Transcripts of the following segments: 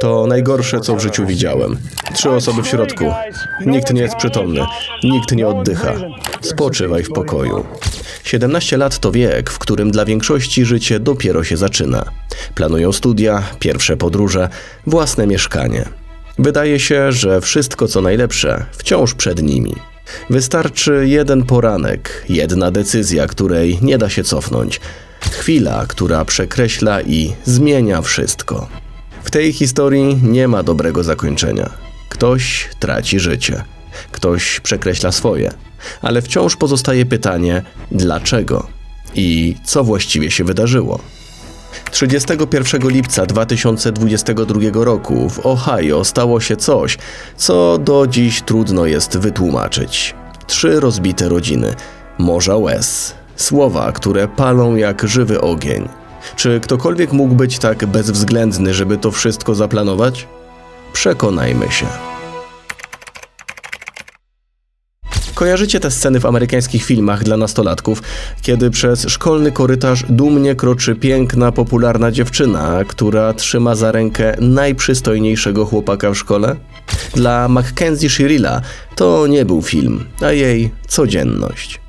To najgorsze, co w życiu widziałem. Trzy osoby w środku. Nikt nie jest przytomny. Nikt nie oddycha. Spoczywaj w pokoju. 17 lat to wiek, w którym dla większości życie dopiero się zaczyna. Planują studia, pierwsze podróże, własne mieszkanie. Wydaje się, że wszystko co najlepsze wciąż przed nimi. Wystarczy jeden poranek, jedna decyzja, której nie da się cofnąć. Chwila, która przekreśla i zmienia wszystko. W tej historii nie ma dobrego zakończenia. Ktoś traci życie, ktoś przekreśla swoje, ale wciąż pozostaje pytanie: dlaczego i co właściwie się wydarzyło? 31 lipca 2022 roku w Ohio stało się coś, co do dziś trudno jest wytłumaczyć. Trzy rozbite rodziny, morza łez, słowa, które palą jak żywy ogień. Czy ktokolwiek mógł być tak bezwzględny, żeby to wszystko zaplanować? Przekonajmy się. Kojarzycie te sceny w amerykańskich filmach dla nastolatków, kiedy przez szkolny korytarz dumnie kroczy piękna, popularna dziewczyna, która trzyma za rękę najprzystojniejszego chłopaka w szkole? Dla Mackenzie Shirilla to nie był film, a jej codzienność.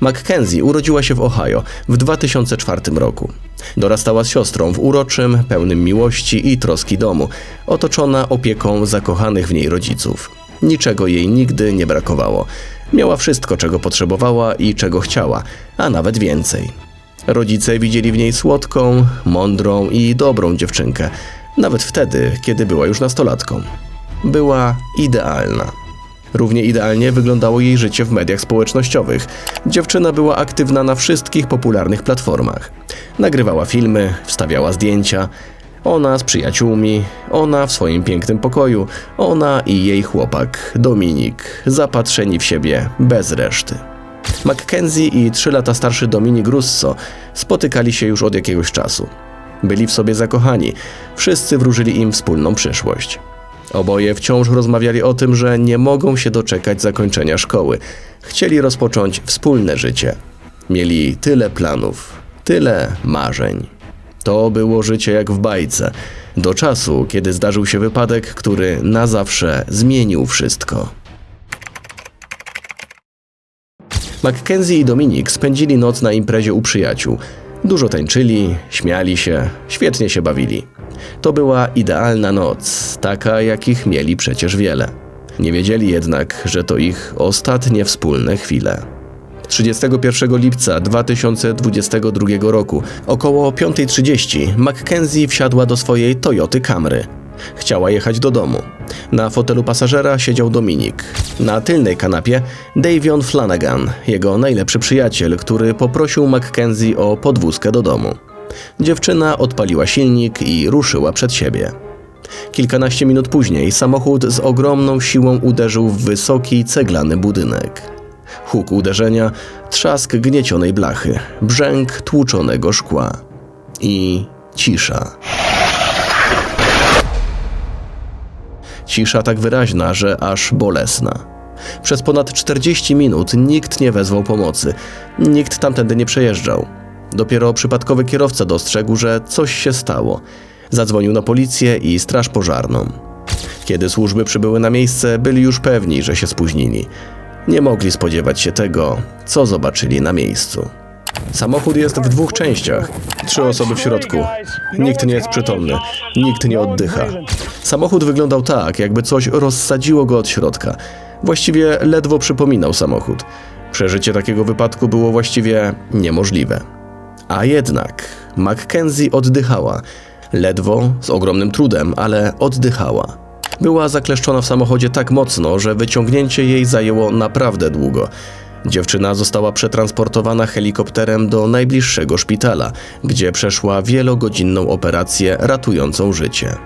Mackenzie urodziła się w Ohio w 2004 roku. Dorastała z siostrą w uroczym, pełnym miłości i troski domu, otoczona opieką zakochanych w niej rodziców. Niczego jej nigdy nie brakowało. Miała wszystko, czego potrzebowała i czego chciała, a nawet więcej. Rodzice widzieli w niej słodką, mądrą i dobrą dziewczynkę, nawet wtedy, kiedy była już nastolatką. Była idealna. Równie idealnie wyglądało jej życie w mediach społecznościowych. Dziewczyna była aktywna na wszystkich popularnych platformach. Nagrywała filmy, wstawiała zdjęcia. Ona z przyjaciółmi, ona w swoim pięknym pokoju, ona i jej chłopak, Dominik, zapatrzeni w siebie bez reszty. Mackenzie i trzy lata starszy Dominik Russo spotykali się już od jakiegoś czasu. Byli w sobie zakochani, wszyscy wróżyli im wspólną przyszłość. Oboje wciąż rozmawiali o tym, że nie mogą się doczekać zakończenia szkoły. Chcieli rozpocząć wspólne życie. Mieli tyle planów, tyle marzeń. To było życie jak w bajce, do czasu, kiedy zdarzył się wypadek, który na zawsze zmienił wszystko. Mackenzie i Dominik spędzili noc na imprezie u przyjaciół. Dużo tańczyli, śmiali się, świetnie się bawili. To była idealna noc, taka jakich mieli przecież wiele. Nie wiedzieli jednak, że to ich ostatnie wspólne chwile. 31 lipca 2022 roku, około 5.30, Mackenzie wsiadła do swojej Toyoty Camry. Chciała jechać do domu. Na fotelu pasażera siedział Dominik. Na tylnej kanapie Davion Flanagan, jego najlepszy przyjaciel, który poprosił Mackenzie o podwózkę do domu. Dziewczyna odpaliła silnik i ruszyła przed siebie. Kilkanaście minut później samochód z ogromną siłą uderzył w wysoki ceglany budynek. Huk uderzenia, trzask gniecionej blachy, brzęk tłuczonego szkła i cisza. Cisza tak wyraźna, że aż bolesna. Przez ponad 40 minut nikt nie wezwał pomocy, nikt tamtędy nie przejeżdżał. Dopiero przypadkowy kierowca dostrzegł, że coś się stało. Zadzwonił na policję i straż pożarną. Kiedy służby przybyły na miejsce, byli już pewni, że się spóźnili. Nie mogli spodziewać się tego, co zobaczyli na miejscu. Samochód jest w dwóch częściach. Trzy osoby w środku. Nikt nie jest przytomny. Nikt nie oddycha. Samochód wyglądał tak, jakby coś rozsadziło go od środka. Właściwie ledwo przypominał samochód. Przeżycie takiego wypadku było właściwie niemożliwe. A jednak Mackenzie oddychała. Ledwo, z ogromnym trudem, ale oddychała. Była zakleszczona w samochodzie tak mocno, że wyciągnięcie jej zajęło naprawdę długo. Dziewczyna została przetransportowana helikopterem do najbliższego szpitala, gdzie przeszła wielogodzinną operację ratującą życie.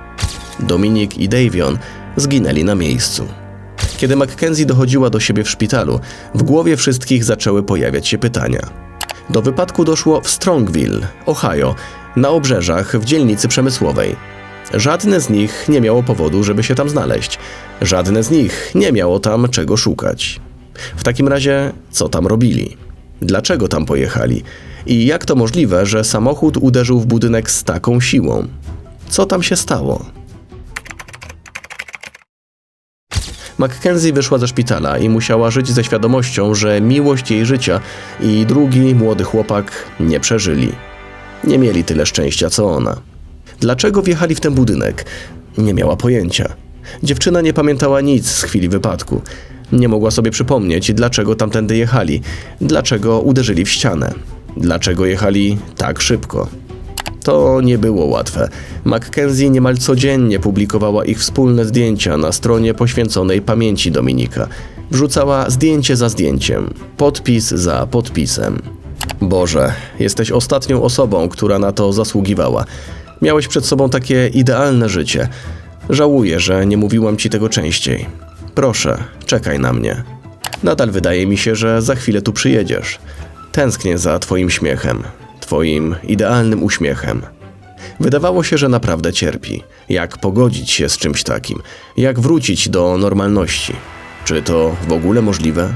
Dominik i Davion zginęli na miejscu. Kiedy Mackenzie dochodziła do siebie w szpitalu, w głowie wszystkich zaczęły pojawiać się pytania. Do wypadku doszło w Strongville, Ohio, na obrzeżach w dzielnicy przemysłowej. Żadne z nich nie miało powodu, żeby się tam znaleźć. Żadne z nich nie miało tam czego szukać. W takim razie, co tam robili? Dlaczego tam pojechali? I jak to możliwe, że samochód uderzył w budynek z taką siłą? Co tam się stało? Mackenzie wyszła ze szpitala i musiała żyć ze świadomością, że miłość jej życia i drugi młody chłopak nie przeżyli. Nie mieli tyle szczęścia co ona. Dlaczego wjechali w ten budynek? Nie miała pojęcia. Dziewczyna nie pamiętała nic z chwili wypadku. Nie mogła sobie przypomnieć, dlaczego tamtędy jechali, dlaczego uderzyli w ścianę, dlaczego jechali tak szybko. To nie było łatwe. Mackenzie niemal codziennie publikowała ich wspólne zdjęcia na stronie poświęconej pamięci Dominika. Wrzucała zdjęcie za zdjęciem, podpis za podpisem. Boże, jesteś ostatnią osobą, która na to zasługiwała. Miałeś przed sobą takie idealne życie. Żałuję, że nie mówiłam ci tego częściej. Proszę, czekaj na mnie. Nadal wydaje mi się, że za chwilę tu przyjedziesz. Tęsknię za twoim śmiechem, twoim idealnym uśmiechem. Wydawało się, że naprawdę cierpi. Jak pogodzić się z czymś takim? Jak wrócić do normalności? Czy to w ogóle możliwe?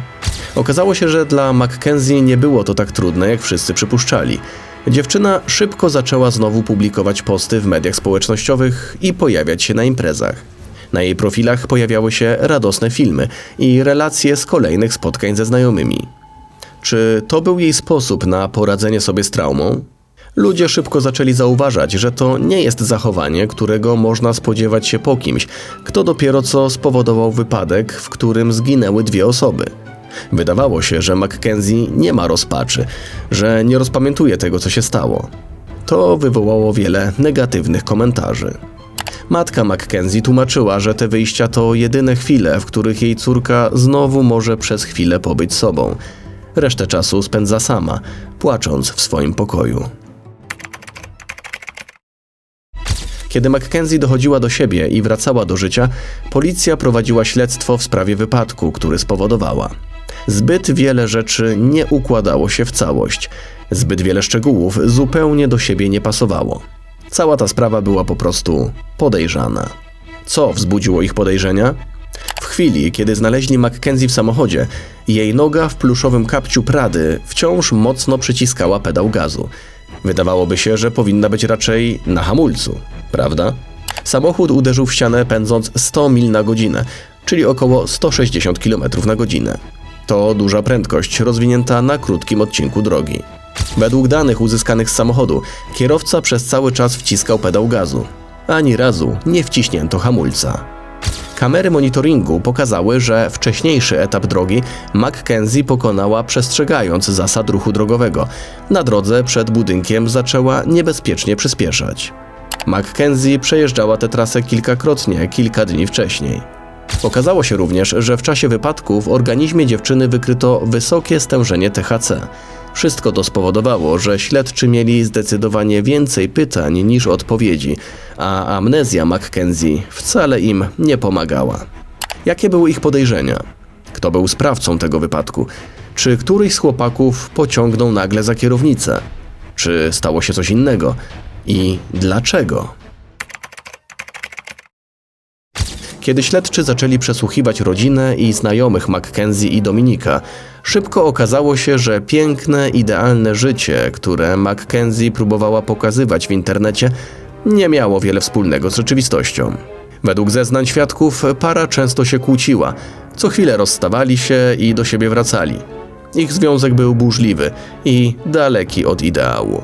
Okazało się, że dla Mackenzie nie było to tak trudne, jak wszyscy przypuszczali. Dziewczyna szybko zaczęła znowu publikować posty w mediach społecznościowych i pojawiać się na imprezach. Na jej profilach pojawiały się radosne filmy i relacje z kolejnych spotkań ze znajomymi. Czy to był jej sposób na poradzenie sobie z traumą? Ludzie szybko zaczęli zauważać, że to nie jest zachowanie, którego można spodziewać się po kimś, kto dopiero co spowodował wypadek, w którym zginęły dwie osoby. Wydawało się, że Mackenzie nie ma rozpaczy, że nie rozpamiętuje tego, co się stało. To wywołało wiele negatywnych komentarzy. Matka Mackenzie tłumaczyła, że te wyjścia to jedyne chwile, w których jej córka znowu może przez chwilę pobyć sobą. Resztę czasu spędza sama, płacząc w swoim pokoju. Kiedy Mackenzie dochodziła do siebie i wracała do życia, policja prowadziła śledztwo w sprawie wypadku, który spowodowała. Zbyt wiele rzeczy nie układało się w całość, zbyt wiele szczegółów zupełnie do siebie nie pasowało. Cała ta sprawa była po prostu podejrzana. Co wzbudziło ich podejrzenia? W chwili, kiedy znaleźli Mackenzie w samochodzie, jej noga w pluszowym kapciu Prady wciąż mocno przyciskała pedał gazu. Wydawałoby się, że powinna być raczej na hamulcu, prawda? Samochód uderzył w ścianę pędząc 100 mil na godzinę, czyli około 160 km na godzinę. To duża prędkość rozwinięta na krótkim odcinku drogi. Według danych uzyskanych z samochodu, kierowca przez cały czas wciskał pedał gazu. Ani razu nie wciśnięto hamulca. Kamery monitoringu pokazały, że wcześniejszy etap drogi Mackenzie pokonała przestrzegając zasad ruchu drogowego. Na drodze przed budynkiem zaczęła niebezpiecznie przyspieszać. Mackenzie przejeżdżała tę trasę kilkakrotnie kilka dni wcześniej. Okazało się również, że w czasie wypadku w organizmie dziewczyny wykryto wysokie stężenie THC. Wszystko to spowodowało, że śledczy mieli zdecydowanie więcej pytań niż odpowiedzi, a amnezja Mackenzie wcale im nie pomagała. Jakie były ich podejrzenia? Kto był sprawcą tego wypadku? Czy któryś z chłopaków pociągnął nagle za kierownicę? Czy stało się coś innego? I dlaczego? Kiedy śledczy zaczęli przesłuchiwać rodzinę i znajomych Mackenzie i Dominika, szybko okazało się, że piękne, idealne życie, które Mackenzie próbowała pokazywać w internecie, nie miało wiele wspólnego z rzeczywistością. Według zeznań świadków, para często się kłóciła, co chwilę rozstawali się i do siebie wracali. Ich związek był burzliwy i daleki od ideału.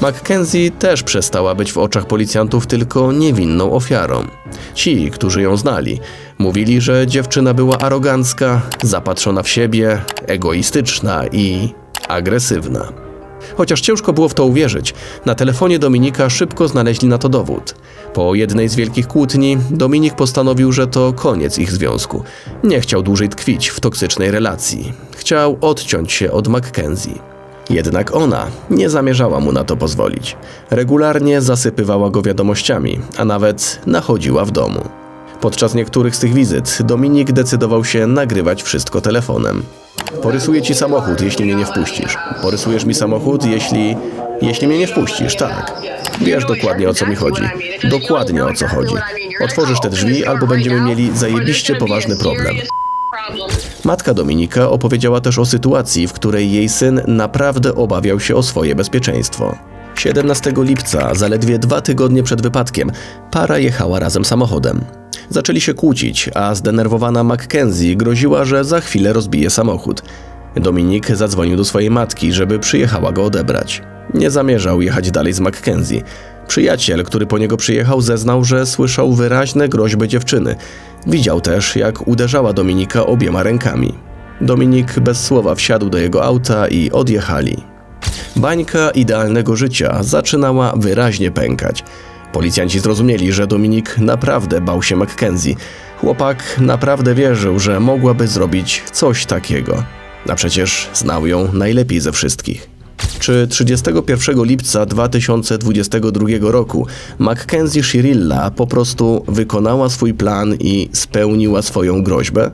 Mackenzie też przestała być w oczach policjantów tylko niewinną ofiarą. Ci, którzy ją znali, mówili, że dziewczyna była arogancka, zapatrzona w siebie, egoistyczna i agresywna. Chociaż ciężko było w to uwierzyć, na telefonie Dominika szybko znaleźli na to dowód. Po jednej z wielkich kłótni Dominik postanowił, że to koniec ich związku. Nie chciał dłużej tkwić w toksycznej relacji. Chciał odciąć się od Mackenzie. Jednak ona nie zamierzała mu na to pozwolić. Regularnie zasypywała go wiadomościami, a nawet nachodziła w domu. Podczas niektórych z tych wizyt Dominik decydował się nagrywać wszystko telefonem. Porysuję ci samochód, jeśli mnie nie wpuścisz. Porysujesz mi samochód, jeśli. jeśli mnie nie wpuścisz, tak. Wiesz dokładnie o co mi chodzi. Dokładnie o co chodzi. Otworzysz te drzwi, albo będziemy mieli zajebiście poważny problem. Matka Dominika opowiedziała też o sytuacji, w której jej syn naprawdę obawiał się o swoje bezpieczeństwo. 17 lipca, zaledwie dwa tygodnie przed wypadkiem, para jechała razem samochodem. Zaczęli się kłócić, a zdenerwowana Mackenzie groziła, że za chwilę rozbije samochód. Dominik zadzwonił do swojej matki, żeby przyjechała go odebrać. Nie zamierzał jechać dalej z Mackenzie. Przyjaciel, który po niego przyjechał, zeznał, że słyszał wyraźne groźby dziewczyny. Widział też, jak uderzała Dominika obiema rękami. Dominik bez słowa wsiadł do jego auta i odjechali. Bańka idealnego życia zaczynała wyraźnie pękać. Policjanci zrozumieli, że Dominik naprawdę bał się Mackenzie. Chłopak naprawdę wierzył, że mogłaby zrobić coś takiego. A przecież znał ją najlepiej ze wszystkich. Czy 31 lipca 2022 roku Mackenzie Shirilla po prostu wykonała swój plan i spełniła swoją groźbę?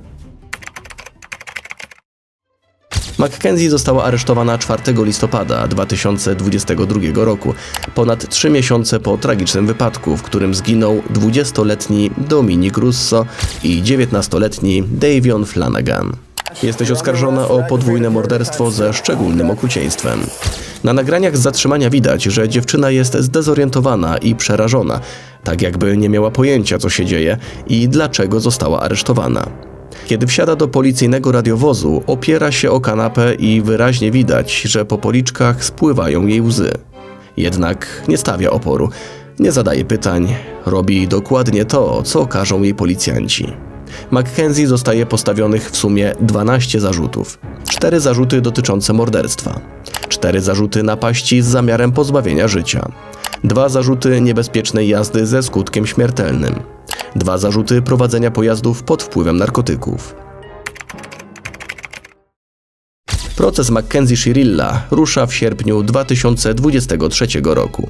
Mackenzie została aresztowana 4 listopada 2022 roku, ponad 3 miesiące po tragicznym wypadku, w którym zginął 20-letni Dominic Russo i 19-letni Davion Flanagan. Jesteś oskarżona o podwójne morderstwo ze szczególnym okrucieństwem. Na nagraniach z zatrzymania widać, że dziewczyna jest zdezorientowana i przerażona, tak jakby nie miała pojęcia, co się dzieje i dlaczego została aresztowana. Kiedy wsiada do policyjnego radiowozu, opiera się o kanapę i wyraźnie widać, że po policzkach spływają jej łzy. Jednak nie stawia oporu, nie zadaje pytań, robi dokładnie to, co każą jej policjanci. Mackenzie zostaje postawionych w sumie 12 zarzutów. Cztery zarzuty dotyczące morderstwa, cztery zarzuty napaści z zamiarem pozbawienia życia, dwa zarzuty niebezpiecznej jazdy ze skutkiem śmiertelnym, dwa zarzuty prowadzenia pojazdów pod wpływem narkotyków. Proces Mackenzie Shirilla rusza w sierpniu 2023 roku.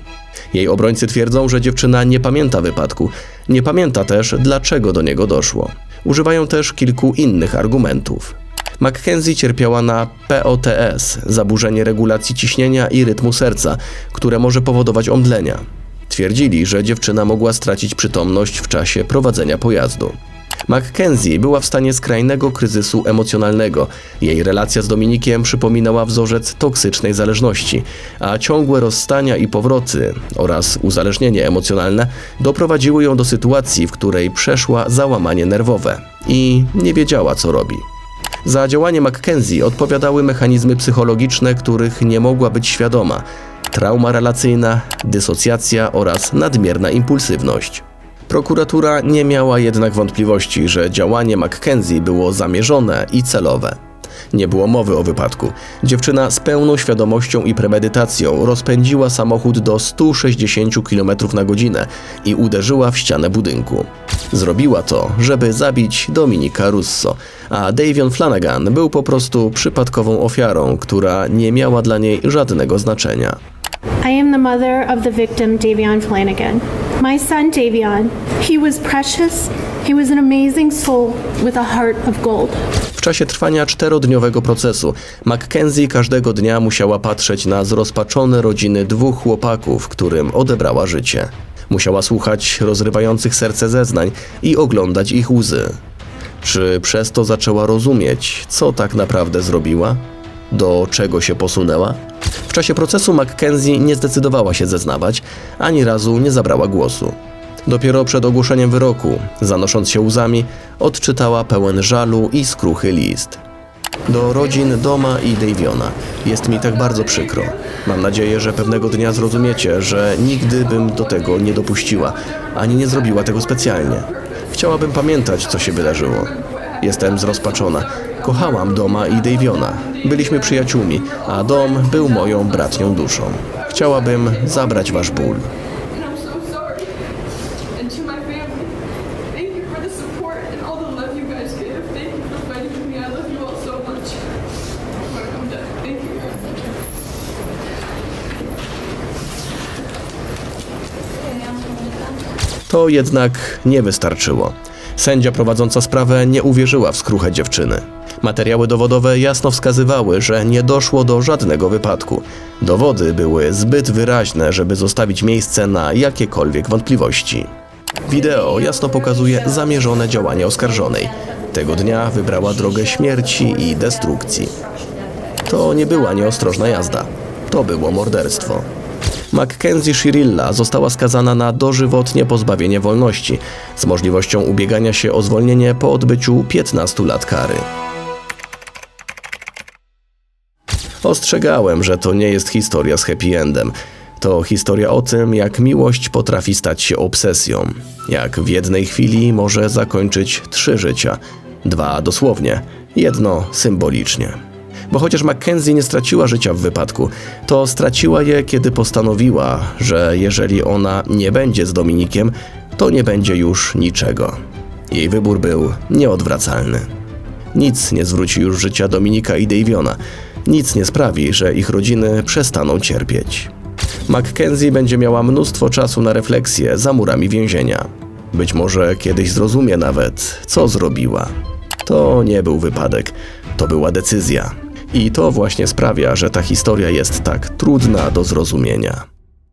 Jej obrońcy twierdzą, że dziewczyna nie pamięta wypadku, nie pamięta też, dlaczego do niego doszło. Używają też kilku innych argumentów. Mackenzie cierpiała na POTS, zaburzenie regulacji ciśnienia i rytmu serca, które może powodować omdlenia. Twierdzili, że dziewczyna mogła stracić przytomność w czasie prowadzenia pojazdu. Mackenzie była w stanie skrajnego kryzysu emocjonalnego. Jej relacja z Dominikiem przypominała wzorzec toksycznej zależności, a ciągłe rozstania i powroty oraz uzależnienie emocjonalne doprowadziły ją do sytuacji, w której przeszła załamanie nerwowe i nie wiedziała, co robi. Za działanie Mackenzie odpowiadały mechanizmy psychologiczne, których nie mogła być świadoma: trauma relacyjna, dysocjacja oraz nadmierna impulsywność. Prokuratura nie miała jednak wątpliwości, że działanie Mackenzie było zamierzone i celowe. Nie było mowy o wypadku. Dziewczyna z pełną świadomością i premedytacją rozpędziła samochód do 160 km na godzinę i uderzyła w ścianę budynku. Zrobiła to, żeby zabić Dominika Russo, a Davion Flanagan był po prostu przypadkową ofiarą, która nie miała dla niej żadnego znaczenia. I am the mother of the victim, Davion Flanagan. My son, Davion, he was precious. He was an amazing soul with a heart of gold. W czasie trwania czterodniowego procesu Mackenzie każdego dnia musiała patrzeć na zrozpaczone rodziny dwóch chłopaków, którym odebrała życie. Musiała słuchać rozrywających serce zeznań i oglądać ich łzy. Czy przez to zaczęła rozumieć, co tak naprawdę zrobiła? Do czego się posunęła? W czasie procesu Mackenzie nie zdecydowała się zeznawać, ani razu nie zabrała głosu. Dopiero przed ogłoszeniem wyroku, zanosząc się łzami, odczytała pełen żalu i skruchy list. Do rodzin Doma i Daviona jest mi tak bardzo przykro. Mam nadzieję, że pewnego dnia zrozumiecie, że nigdy bym do tego nie dopuściła, ani nie zrobiła tego specjalnie. Chciałabym pamiętać, co się wydarzyło. Jestem zrozpaczona. Kochałam Doma i Daviona. Byliśmy przyjaciółmi, a Dom był moją bratnią duszą. Chciałabym zabrać wasz ból. To jednak nie wystarczyło. Sędzia prowadząca sprawę nie uwierzyła w skruchę dziewczyny. Materiały dowodowe jasno wskazywały, że nie doszło do żadnego wypadku. Dowody były zbyt wyraźne, żeby zostawić miejsce na jakiekolwiek wątpliwości. Wideo jasno pokazuje zamierzone działanie oskarżonej. Tego dnia wybrała drogę śmierci i destrukcji. To nie była nieostrożna jazda. To było morderstwo. Mackenzie Shirilla została skazana na dożywotnie pozbawienie wolności z możliwością ubiegania się o zwolnienie po odbyciu 15 lat kary. Ostrzegałem, że to nie jest historia z happy endem. To historia o tym, jak miłość potrafi stać się obsesją. Jak w jednej chwili może zakończyć trzy życia. Dwa dosłownie, jedno symbolicznie. Bo chociaż Mackenzie nie straciła życia w wypadku, to straciła je, kiedy postanowiła, że jeżeli ona nie będzie z Dominikiem, to nie będzie już niczego. Jej wybór był nieodwracalny. Nic nie zwróci już życia Dominika i Daviona. Nic nie sprawi, że ich rodziny przestaną cierpieć. Mackenzie będzie miała mnóstwo czasu na refleksję za murami więzienia. Być może kiedyś zrozumie nawet, co zrobiła. To nie był wypadek, to była decyzja. I to właśnie sprawia, że ta historia jest tak trudna do zrozumienia.